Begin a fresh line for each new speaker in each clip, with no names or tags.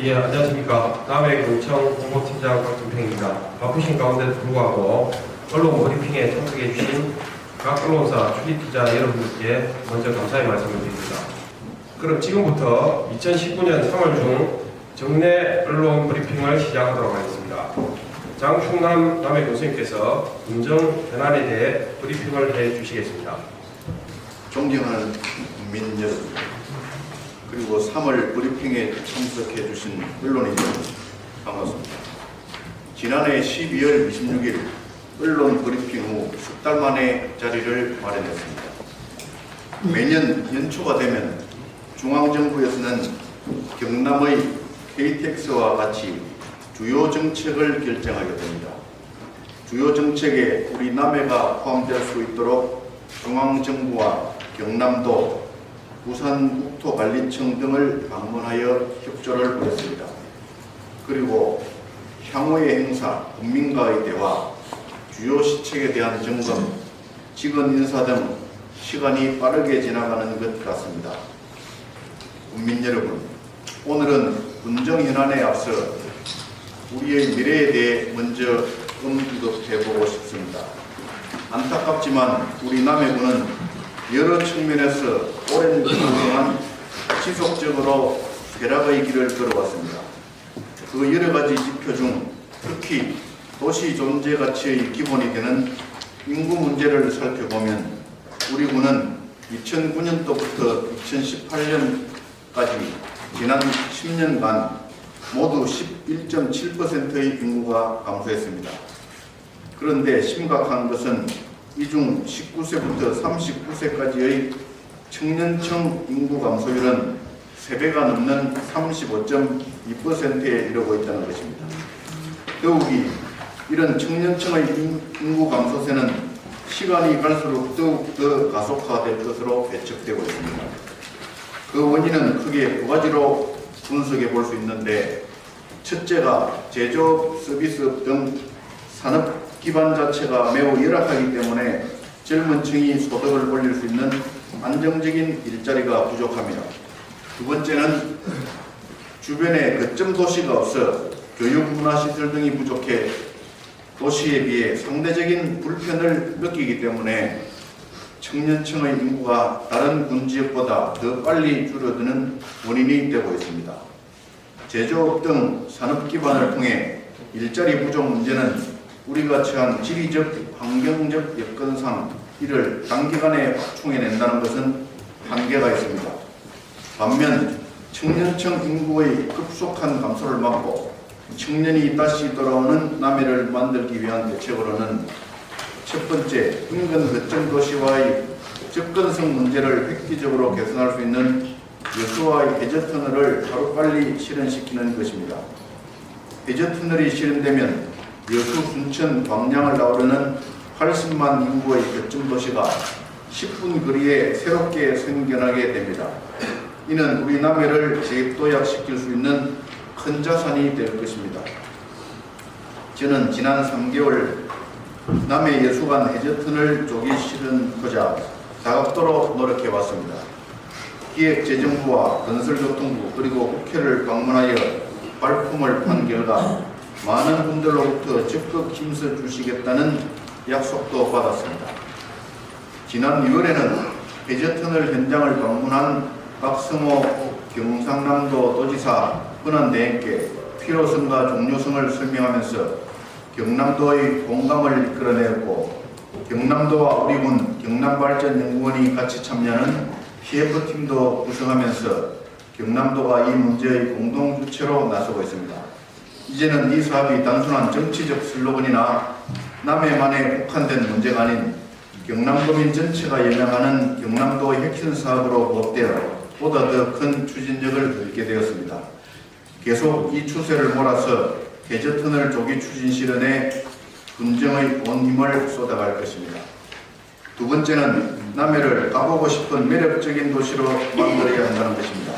예, 안녕하십니까. 남해 경청 홍보팀장 박준평입니다. 바쁘신 가운데도 불구하고 언론 브리핑에 참석해 주신 각 언론사 출입 기자 여러분께 먼저 감사의 말씀을 드립니다. 그럼 지금부터 2019년 3월 중 정례 언론 브리핑을 시작하도록 하겠습니다. 장충남 남해 교수님께서 운정 현안에 대해 브리핑을 해 주시겠습니다.
존경하는 국민 여러분 그리고 3월 브리핑에 참석해 주신 언론인 여러분 반갑습니다. 지난해 12월 26일 언론 브리핑 후 석 달 만에 자리를 마련했습니다. 매년 연초가 되면 중앙정부에서는 경남의 KTX와 같이 주요 정책을 결정하게 됩니다. 주요 정책에 우리 남해가 포함될 수 있도록 중앙정부와 경남도, 부산국토관리청 등을 방문하여 협조를 구했습니다. 그리고 향후의 행사, 국민과의 대화, 주요 시책에 대한 점검, 직원 인사 등 시간이 빠르게 지나가는 것 같습니다. 국민 여러분, 오늘은 군정 현안에 앞서 우리의 미래에 대해 먼저 언급해보고 싶습니다. 안타깝지만 우리 남해군은 여러 측면에서 오랜 기간 동안 지속적으로 쇠락의 길을 걸어왔습니다. 그 여러 가지 지표 중 특히 도시 존재 가치의 기본이 되는 인구 문제를 살펴보면 우리 군은 2009년도부터 2018년까지 지난 10년간 모두 11.7%의 인구가 감소했습니다. 그런데 심각한 것은 이중 19세부터 39세까지의 청년층 인구 감소율은 3배가 넘는 35.2%에 이르고 있다는 것입니다. 더욱이 이런 청년층의 인- 인구 감소세는 시간이 갈수록 더욱 더 가속화될 것으로 예측되고 있습니다. 그 원인은 크게 두 가지로 분석해 볼 수 있는데 첫째가 제조업, 서비스업 등 산업 기반 자체가 매우 열악하기 때문에 젊은 층이 소득을 올릴 수 있는 안정적인 일자리가 부족합니다. 두 번째는 주변에 거점 도시가 없어 교육 문화시설 등이 부족해 도시에 비해 상대적인 불편을 느끼기 때문에 청년층의 인구가 다른 군 지역보다 더 빨리 줄어드는 원인이 되고 있습니다. 제조업 등 산업 기반을 통해 일자리 부족 문제는 우리가 처한 지리적, 환경적 여건상 이를 단기간에 확충해낸다는 것은 한계가 있습니다. 반면 청년층 인구의 급속한 감소를 막고 청년이 다시 돌아오는 남해를 만들기 위한 대책으로는 첫 번째, 인근 거점 도시와의 접근성 문제를 획기적으로 개선할 수 있는 여수와의 해저 터널을 하루빨리 실현시키는 것입니다. 해저 터널이 실현되면 여수, 순천, 광양을 나오려는 80만 인구의 거점 도시가 10분 거리에 새롭게 생겨나게 됩니다. 이는 우리 남해를 재도약시킬 수 있는 큰 자산이 될 것입니다. 저는 지난 3개월 남해 예수관 해저턴을 조기 실현하고자 다각도로 노력해 왔습니다. 기획재정부와 건설교통부 그리고 국회를 방문하여 발품을 판 결과 많은 분들로부터 적극 힘써 주시겠다는 약속도 받았습니다. 지난 6월에는 해저턴을 현장을 방문한 박성호 경상남도 도지사 권한대행께 필요성과 종료성을 설명하면서 경남도의 공감을 이끌어내었고 경남도와 우리 군 경남발전연구원이 같이 참여하는 PF팀도 구성하면서 경남도가 이 문제의 공동주체로 나서고 있습니다. 이제는 이 사업이 단순한 정치적 슬로건이나 남해만에 국한된 문제가 아닌 경남도민 전체가 연영하는 경남도 핵심 사업으로 부업되어 보다 더 큰 추진력을 얻게 되었습니다. 계속 이 추세를 몰아서 개저턴을 조기 추진 실현에 군정의 온 힘을 쏟아갈 것입니다. 두 번째는 남해를 가보고 싶은 매력적인 도시로 만들어야 한다는 것입니다.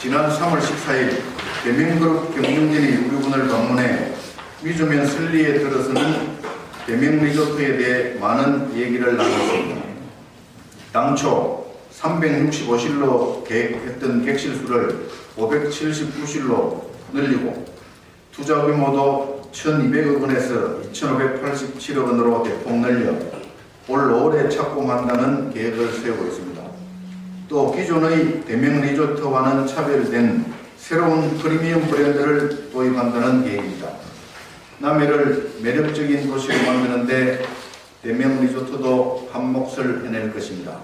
지난 3월 14일 대명그룹 경영진이 우리 군을 방문해 위주면 설리에 들어서는 대명 리조트에 대해 많은 얘기를 나눴습니다. 당초 365실로 계획했던 객실 수를 579실로 늘리고 투자 규모도 1,200억 원에서 2,587억 원으로 대폭 늘려 올 5월에 착공한다는 계획을 세우고 있습니다. 또 기존의 대명 리조트와는 차별된 새로운 프리미엄 브랜드를 도입한다는 계획입니다. 남해를 매력적인 도시로 만드는데 대명 리조트도 한 몫을 해낼 것입니다.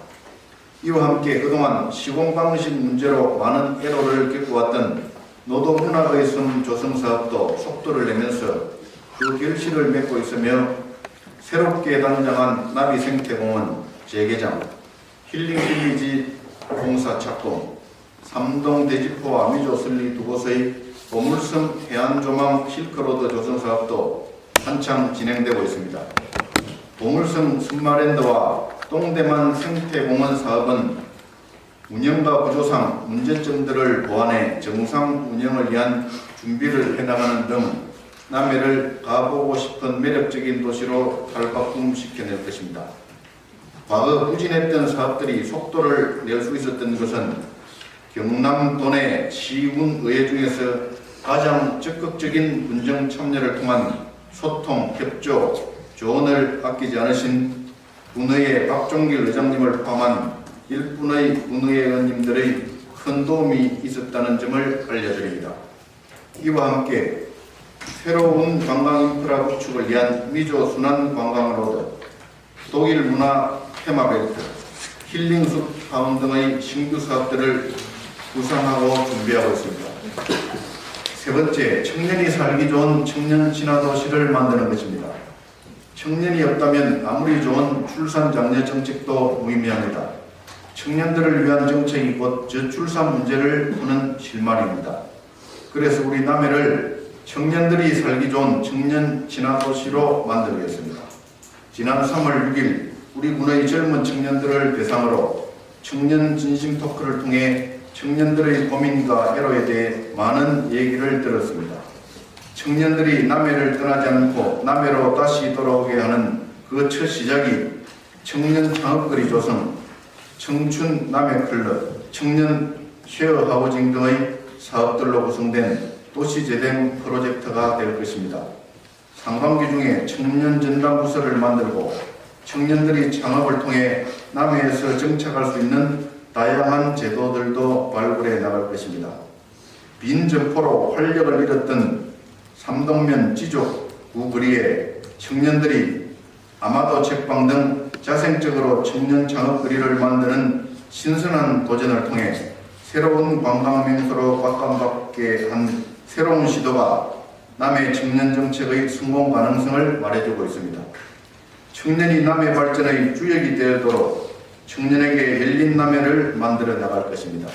이와 함께 그동안 시공 방식 문제로 많은 애로를 겪어왔던 노동 문화의 섬 조성 사업도 속도를 내면서 그 결실을 맺고 있으며 새롭게 단장한 나비 생태공원 재개장, 힐링 빌리지 공사 착공, 삼동 대지포와 미조 설리 두 곳의 보물섬 해안조망 실크로드 조성 사업도 한창 진행되고 있습니다. 보물섬 승마랜드와 똥대만 생태공원 사업은 운영과 구조상 문제점들을 보완해 정상 운영을 위한 준비를 해나가는 등 남해를 가보고 싶은 매력적인 도시로 탈바꿈시켜낼 것입니다. 과거 부진했던 사업들이 속도를 낼 수 있었던 것은 경남도 내 시군의회 중에서 가장 적극적인 군정 참여를 통한 소통, 협조, 조언을 아끼지 않으신 군의회 박종길 의장님을 포함한 일분의 군의회 의원님들의 큰 도움이 있었다는 점을 알려드립니다. 이와 함께 새로운 관광 인프라 구축을 위한 미조 순환 관광 로드, 독일 문화 테마벨트, 힐링숲 타운 등의 신규 사업들을 구상하고 준비하고 있습니다. 세 번째, 청년이 살기 좋은 청년 진화도시를 만드는 것입니다. 청년이 없다면 아무리 좋은 출산 장려 정책도 무의미합니다. 청년들을 위한 정책이 곧 저출산 문제를 푸는 실마리입니다. 그래서 우리 남해를 청년들이 살기 좋은 청년 진화도시로 만들겠습니다. 지난 3월 6일 우리 군의 젊은 청년들을 대상으로 청년 진심 토크를 통해 청년들의 고민과 애로에 대해 많은 얘기를 들었습니다. 청년들이 남해를 떠나지 않고 남해로 다시 돌아오게 하는 그 첫 시작이 청년 창업거리 조성, 청춘 남해 클럽, 청년 쉐어 하우징 등의 사업들로 구성된 도시 재생 프로젝트가 될 것입니다. 상반기 중에 청년 전담 부서를 만들고 청년들이 창업을 통해 남해에서 정착할 수 있는 다양한 제도들도 발굴해 나갈 것입니다. 빈 점포로 활력을 잃었던 삼동면 지족 구거리에 청년들이 아마도 책방 등 자생적으로 청년 창업 거리를 만드는 신선한 도전을 통해 새로운 관광 명소로 각광받게 한 새로운 시도가 남해 청년 정책의 성공 가능성을 말해주고 있습니다. 청년이 남해 발전의 주역이 되도록 청년에게 열린 남해를 만들어 나갈 것입니다.